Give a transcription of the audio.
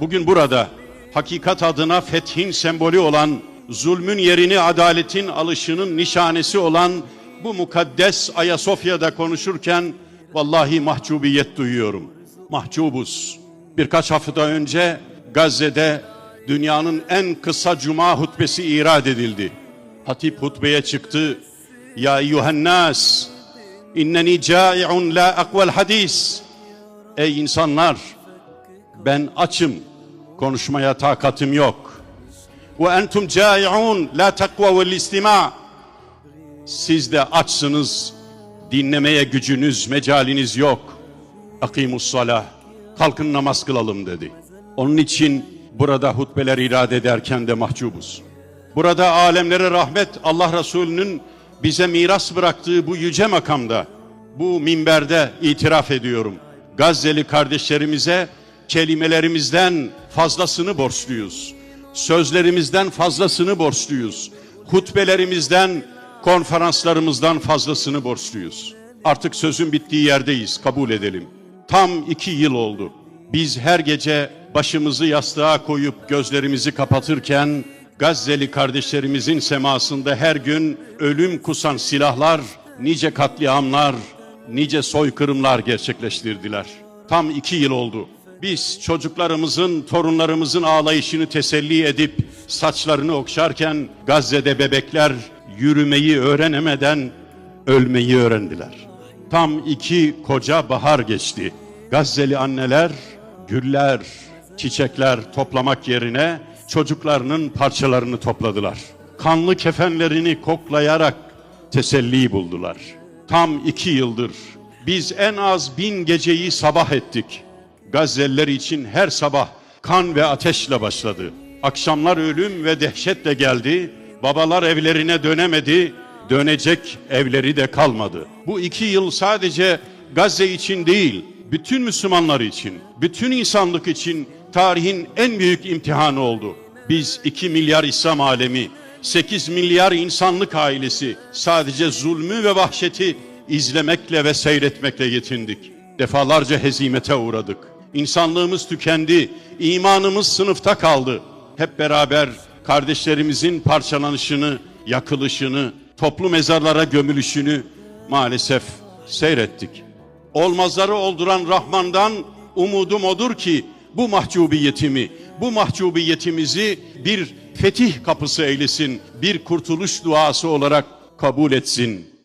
bugün burada hakikat adına fethin sembolü olan, zulmün yerini adaletin alışının nişanesi olan bu mukaddes Ayasofya'da konuşurken vallahi mahcubiyet duyuyorum. Mahcubuz. Birkaç hafta önce Gazze'de dünyanın en kısa cuma hutbesi irad edildi. Hatip hutbeye çıktı. Ya eyyuhennas inneni cai'un la akvel hadis. Ey insanlar ben açım konuşmaya takatim yok. Ve entum cai'un la takva vel istima. Siz de açsınız dinlemeye gücünüz mecaliniz yok. Akimus salah kalkın namaz kılalım dedi. Onun için burada hutbeler irade ederken de mahcubuz. Burada alemlere rahmet Allah Resulü'nün bize miras bıraktığı bu yüce makamda, bu minberde itiraf ediyorum. Gazze'li kardeşlerimize kelimelerimizden fazlasını borçluyuz. Sözlerimizden fazlasını borçluyuz. Hutbelerimizden, konferanslarımızdan fazlasını borçluyuz. Artık sözün bittiği yerdeyiz, kabul edelim. Tam iki yıl oldu. Biz her gece başımızı yastığa koyup gözlerimizi kapatırken Gazze'li kardeşlerimizin semasında her gün ölüm kusan silahlar, nice katliamlar, nice soykırımlar gerçekleştirdiler. Tam iki yıl oldu. Biz çocuklarımızın, torunlarımızın ağlayışını teselli edip saçlarını okşarken Gazze'de bebekler yürümeyi öğrenemeden ölmeyi öğrendiler. Tam iki koca bahar geçti. Gazze'li anneler güller, çiçekler toplamak yerine çocuklarının parçalarını topladılar. Kanlı kefenlerini koklayarak teselli buldular. Tam iki yıldır biz en az bin geceyi sabah ettik. Gazze'liler için her sabah kan ve ateşle başladı. Akşamlar ölüm ve dehşetle geldi. Babalar evlerine dönemedi. Dönecek evleri de kalmadı. Bu iki yıl sadece Gazze için değil, bütün Müslümanlar için, bütün insanlık için tarihin en büyük imtihanı oldu. Biz 2 milyar İslam alemi, 8 milyar insanlık ailesi sadece zulmü ve vahşeti izlemekle ve seyretmekle yetindik. Defalarca hezimete uğradık. İnsanlığımız tükendi, imanımız sınıfta kaldı. Hep beraber kardeşlerimizin parçalanışını, yakılışını, toplu mezarlara gömülüşünü maalesef seyrettik. Olmazları olduran Rahman'dan umudum odur ki bu mahcubiyetimi, bu mahcubiyetimizi bir fetih kapısı eylesin, bir kurtuluş duası olarak kabul etsin.